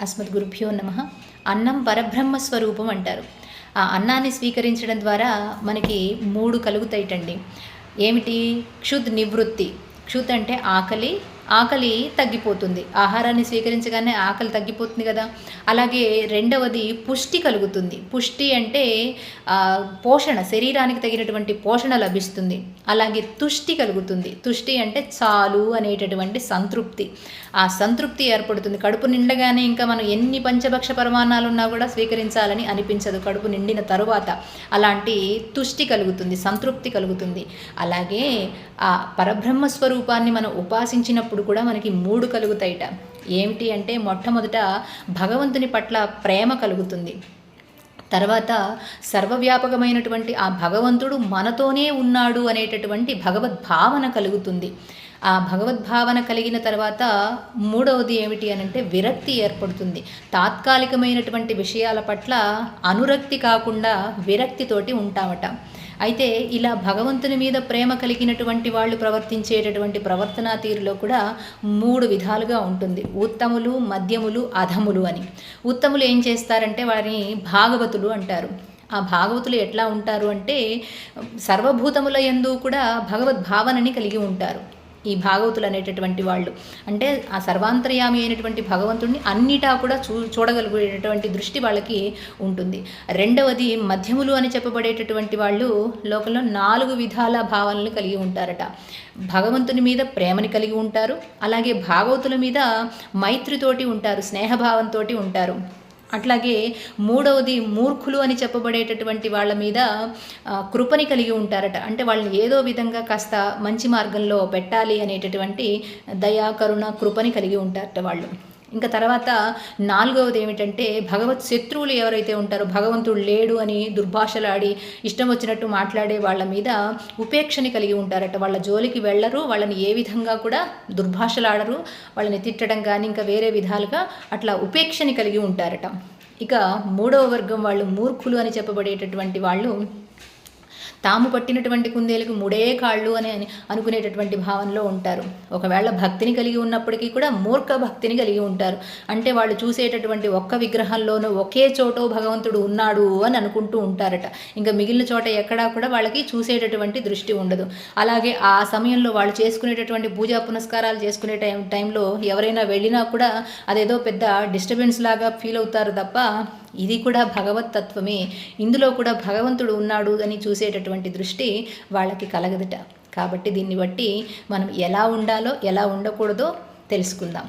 అస్మద్గురుభ్యో నమ. అన్నం పరబ్రహ్మ స్వరూపం అంటారు. ఆ అన్నాన్ని స్వీకరించడం ద్వారా మనకి మూడు కలుగుతాయిటండి. ఏమిటి? క్షుద్ నివృత్తి. క్షుత్ అంటే ఆకలి ఆకలి తగ్గిపోతుంది. ఆహారాన్ని స్వీకరించగానే ఆకలి తగ్గిపోతుంది కదా. అలాగే రెండవది పుష్టి కలుగుతుంది. పుష్టి అంటే పోషణ శరీరానికి తగినటువంటి పోషణ లభిస్తుంది. అలాగే తుష్టి కలుగుతుంది. తుష్టి అంటే చాలు అనేటటువంటి సంతృప్తి. ఆ సంతృప్తి ఏర్పడుతుంది. కడుపు నిండగానే ఇంకా మనం ఎన్ని పంచభక్ష పరమాణాలు ఉన్నా కూడా స్వీకరించాలని అనిపించదు. కడుపు నిండిన తరువాత అలాంటి తుష్టి కలుగుతుంది సంతృప్తి కలుగుతుంది. అలాగే ఆ పరబ్రహ్మ స్వరూపాన్ని మనం ఉపాసించినప్పుడు అప్పుడు కూడా మనకి మూడు కలుగుతాయిట. ఏమిటి అంటే మొట్టమొదట భగవంతుని పట్ల ప్రేమ కలుగుతుంది. తర్వాత సర్వవ్యాపకమైనటువంటి ఆ భగవంతుడు మనతోనే ఉన్నాడు అనేటటువంటి భగవద్భావన కలుగుతుంది. ఆ భగవద్భావన కలిగిన తర్వాత మూడవది ఏమిటి అని అంటే విరక్తి ఏర్పడుతుంది. తాత్కాలికమైనటువంటి విషయాల పట్ల అనురక్తి కాకుండా విరక్తితోటి ఉంటామట. అయితే ఇలా భగవంతుని మీద ప్రేమ కలిగినటువంటి వాళ్ళు ప్రవర్తించేటటువంటి ప్రవర్తనా తీరులో కూడా మూడు విధాలుగా ఉంటుంది. ఉత్తములు మధ్యములు అధములు అని. ఉత్తములు ఏం చేస్తారంటే వారిని భాగవతులు అంటారు. ఆ భాగవతులు ఎట్లా ఉంటారు అంటే సర్వభూతముల ఎందు కూడా భగవద్భావనని కలిగి ఉంటారు. ఈ భాగవతులు అనేటటువంటి వాళ్ళు. అంటే ఆ సర్వాంతర్యామి అయినటువంటి భగవంతుడిని అన్నిటా కూడా చూ చూడగలిగేటటువంటి దృష్టి వాళ్ళకి ఉంటుంది. రెండవది మధ్యములు అని చెప్పబడేటటువంటి వాళ్ళు లోకంలో నాలుగు విధాల భావనలు కలిగి ఉంటారట. భగవంతుని మీద ప్రేమని కలిగి ఉంటారు. అలాగే భాగవతుల మీద మైత్రితోటి ఉంటారు స్నేహభావంతో ఉంటారు. అట్లాగే మూడవది మూర్ఖులు అని చెప్పబడేటటువంటి వాళ్ళ మీద కృపని కలిగి ఉంటారట. అంటే వాళ్ళని ఏదో విధంగా కాస్త మంచి మార్గంలో పెట్టాలి అనేటటువంటి దయా కరుణ కృపని కలిగి ఉంటారట వాళ్ళు. ఇంకా తర్వాత నాలుగవది ఏమిటంటే భగవత్ శత్రువులు ఎవరైతే ఉంటారో భగవంతుడు లేడు అని దుర్భాషలాడి ఇష్టం వచ్చినట్టు మాట్లాడే వాళ్ళ మీద ఉపేక్షని కలిగి ఉంటారట. వాళ్ళ జోలికి వెళ్ళరు వాళ్ళని ఏ విధంగా కూడా దుర్భాషలాడరు వాళ్ళని తిట్టడం కానీ ఇంకా వేరే విధాలుగా అట్లా ఉపేక్షని కలిగి ఉంటారట. ఇక మూడవ వర్గం వాళ్ళు మూర్ఖులు అని చెప్పబడేటటువంటి వాళ్ళు తాము పట్టినటువంటి కుందేలకు ముడే కాళ్ళు అని అనుకునేటటువంటి భావనలో ఉంటారు. ఒకవేళ భక్తిని కలిగి ఉన్నప్పటికీ కూడా మూర్ఖ భక్తిని కలిగి ఉంటారు. అంటే వాళ్ళు చూసేటటువంటి ఒక్క విగ్రహంలోనూ ఒకే చోటో భగవంతుడు ఉన్నాడు అని అనుకుంటూ ఉంటారట. ఇంకా మిగిలిన చోట ఎక్కడా కూడా వాళ్ళకి చూసేటటువంటి దృష్టి ఉండదు. అలాగే ఆ సమయంలో వాళ్ళు చేసుకునేటటువంటి పూజా పునస్కారాలు చేసుకునే టైం టైంలో ఎవరైనా వెళ్ళినా కూడా అదేదో పెద్ద డిస్టర్బెన్స్ లాగా ఫీల్ అవుతారు తప్ప ఇది కూడా భగవత్ తత్వమే. ఇందులో కూడా భగవంతుడు ఉన్నాడు అని చూసేటటువంటి దృష్టి వాళ్ళకి కలగదుట. కాబట్టి దీన్ని బట్టి మనం ఎలా ఉండాలో ఎలా ఉండకూడదో తెలుసుకుందాం.